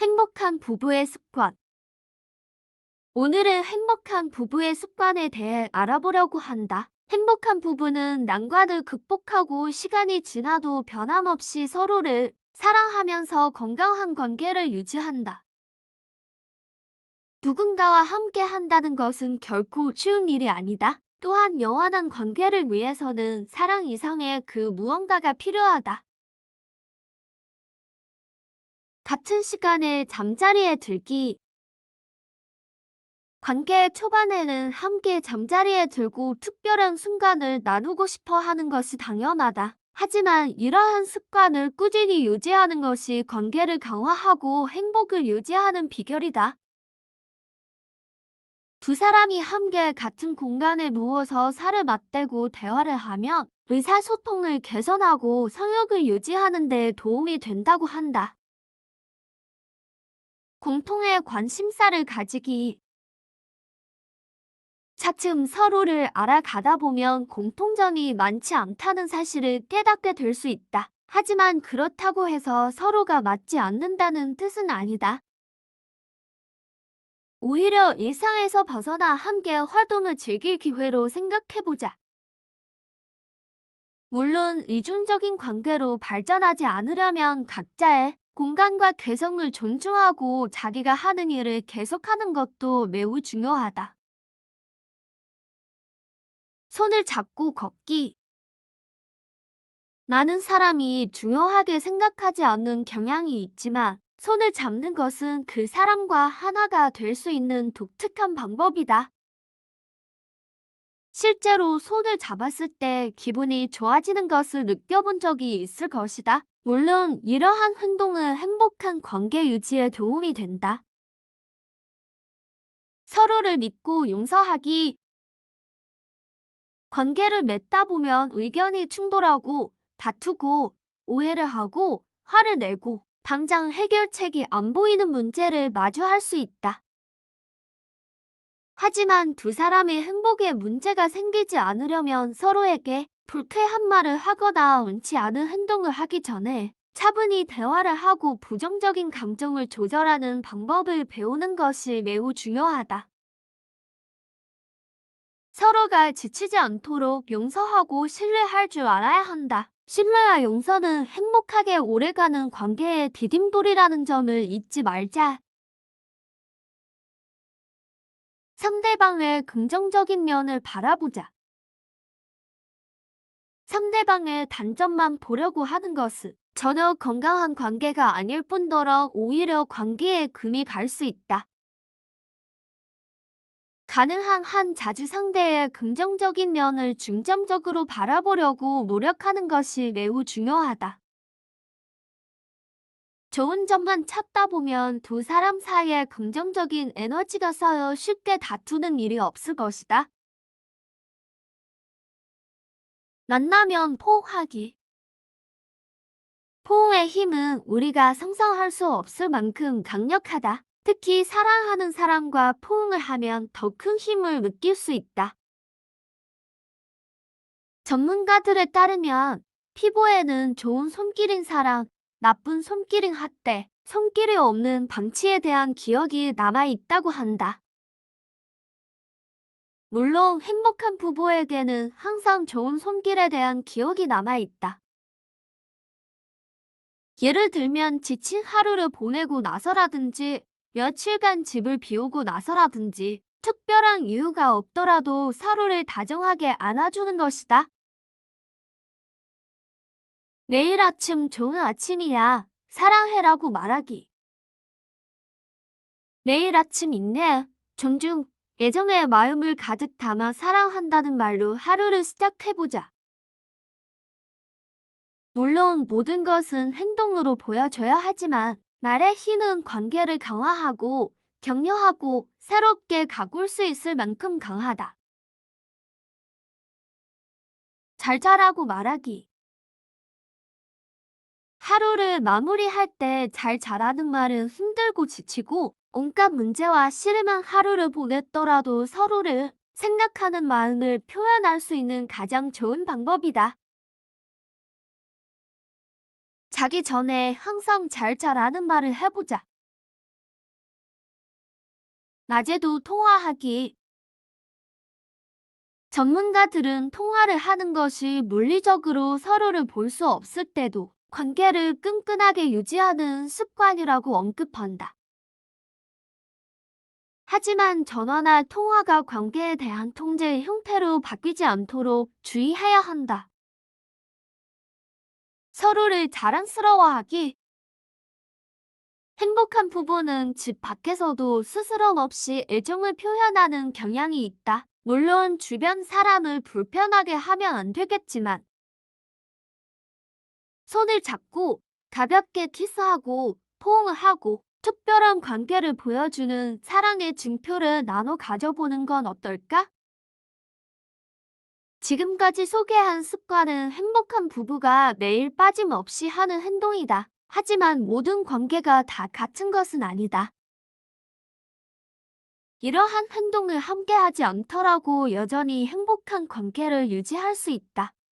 행복한 부부의 습관. 오늘은 행복한 부부의 습관에 대해 알아보려고 한다. 행복한 부부는 난관을 극복하고 시간이 지나도 변함없이 서로를 사랑하면서 건강한 관계를 유지한다. 누군가와 함께 한다는 것은 결코 쉬운 일이 아니다. 또한 영원한 관계를 위해서는 사랑 이상의 그 무언가가 필요하다. 같은 시간에 잠자리에 들기. 관계 초반에는 함께 잠자리에 들고 특별한 순간을 나누고 싶어 하는 것이 당연하다. 하지만 이러한 습관을 꾸준히 유지하는 것이 관계를 강화하고 행복을 유지하는 비결이다. 두 사람이 함께 같은 공간에 누워서 살을 맞대고 대화를 하면 의사소통을 개선하고 성욕을 유지하는 데 도움이 된다고 한다. 공통의 관심사를 가지기. 차츰 서로를 알아가다 보면 공통점이 많지 않다는 사실을 깨닫게 될 수 있다. 하지만 그렇다고 해서 서로가 맞지 않는다는 뜻은 아니다. 오히려 일상에서 벗어나 함께 활동을 즐길 기회로 생각해보자. 물론 이중적인 관계로 발전하지 않으려면 각자의 공간과 개성을 존중하고 자기가 하는 일을 계속하는 것도 매우 중요하다. 손을 잡고 걷기. 나는 사람이 중요하게 생각하지 않는 경향이 있지만 손을 잡는 것은 그 사람과 하나가 될 수 있는 독특한 방법이다. 실제로 손을 잡았을 때 기분이 좋아지는 것을 느껴본 적이 있을 것이다. 물론 이러한 행동은 행복한 관계 유지에 도움이 된다. 서로를 믿고 용서하기. 관계를 맺다 보면 의견이 충돌하고 다투고 오해를 하고 화를 내고 당장 해결책이 안 보이는 문제를 마주할 수 있다. 하지만 두 사람의 행복에 문제가 생기지 않으려면 서로에게 불쾌한 말을 하거나 원치 않은 행동을 하기 전에 차분히 대화를 하고 부정적인 감정을 조절하는 방법을 배우는 것이 매우 중요하다. 서로가 지치지 않도록 용서하고 신뢰할 줄 알아야 한다. 신뢰와 용서는 행복하게 오래가는 관계의 디딤돌이라는 점을 잊지 말자. 상대방의 긍정적인 면을 바라보자. 상대방의 단점만 보려고 하는 것은 전혀 건강한 관계가 아닐 뿐더러 오히려 관계에 금이 갈 수 있다. 가능한 한 자주 상대의 긍정적인 면을 중점적으로 바라보려고 노력하는 것이 매우 중요하다. 좋은 점만 찾다 보면 두 사람 사이에 긍정적인 에너지가 쌓여 쉽게 다투는 일이 없을 것이다. 만나면 포옹하기. 포옹의 힘은 우리가 상상할 수 없을 만큼 강력하다. 특히 사랑하는 사람과 포옹을 하면 더 큰 힘을 느낄 수 있다. 전문가들에 따르면 피부에는 좋은 손길인 사랑, 나쁜 손길인 학대, 손길이 없는 방치에 대한 기억이 남아있다고 한다. 물론 행복한 부부에게는 항상 좋은 손길에 대한 기억이 남아있다. 예를 들면 지친 하루를 보내고 나서라든지 며칠간 집을 비우고 나서라든지 특별한 이유가 없더라도 서로를 다정하게 안아주는 것이다. 내일 아침 좋은 아침이야. 사랑해라고 말하기. 내일 아침 인내, 존중, 애정의 마음을 가득 담아 사랑한다는 말로 하루를 시작해보자. 물론 모든 것은 행동으로 보여줘야 하지만 말의 힘은 관계를 강화하고 격려하고 새롭게 가꿀 수 있을 만큼 강하다. 잘 자라고 말하기. 하루를 마무리할 때 잘 자라는 말은 힘들고 지치고 온갖 문제와 씨름한 하루를 보냈더라도 서로를 생각하는 마음을 표현할 수 있는 가장 좋은 방법이다. 자기 전에 항상 잘 자라는 말을 해보자. 낮에도 통화하기. 전문가들은 통화를 하는 것이 물리적으로 서로를 볼 수 없을 때도 관계를 끈끈하게 유지하는 습관이라고 언급한다. 하지만 전화나 통화가 관계에 대한 통제의 형태로 바뀌지 않도록 주의해야 한다. 서로를 자랑스러워하기. 행복한 부부는 집 밖에서도 스스럼 없이 애정을 표현하는 경향이 있다. 물론 주변 사람을 불편하게 하면 안 되겠지만, 손을 잡고 가볍게 키스하고 포옹을 하고 특별한 관계를 보여주는 사랑의 증표를 나눠 가져보는 건 어떨까? 지금까지 소개한 습관은 행복한 부부가 매일 빠짐없이 하는 행동이다. 하지만 모든 관계가 다 같은 것은 아니다. 이러한 행동을 함께 하지 않더라도 여전히 행복한 관계를 유지할 수 있다.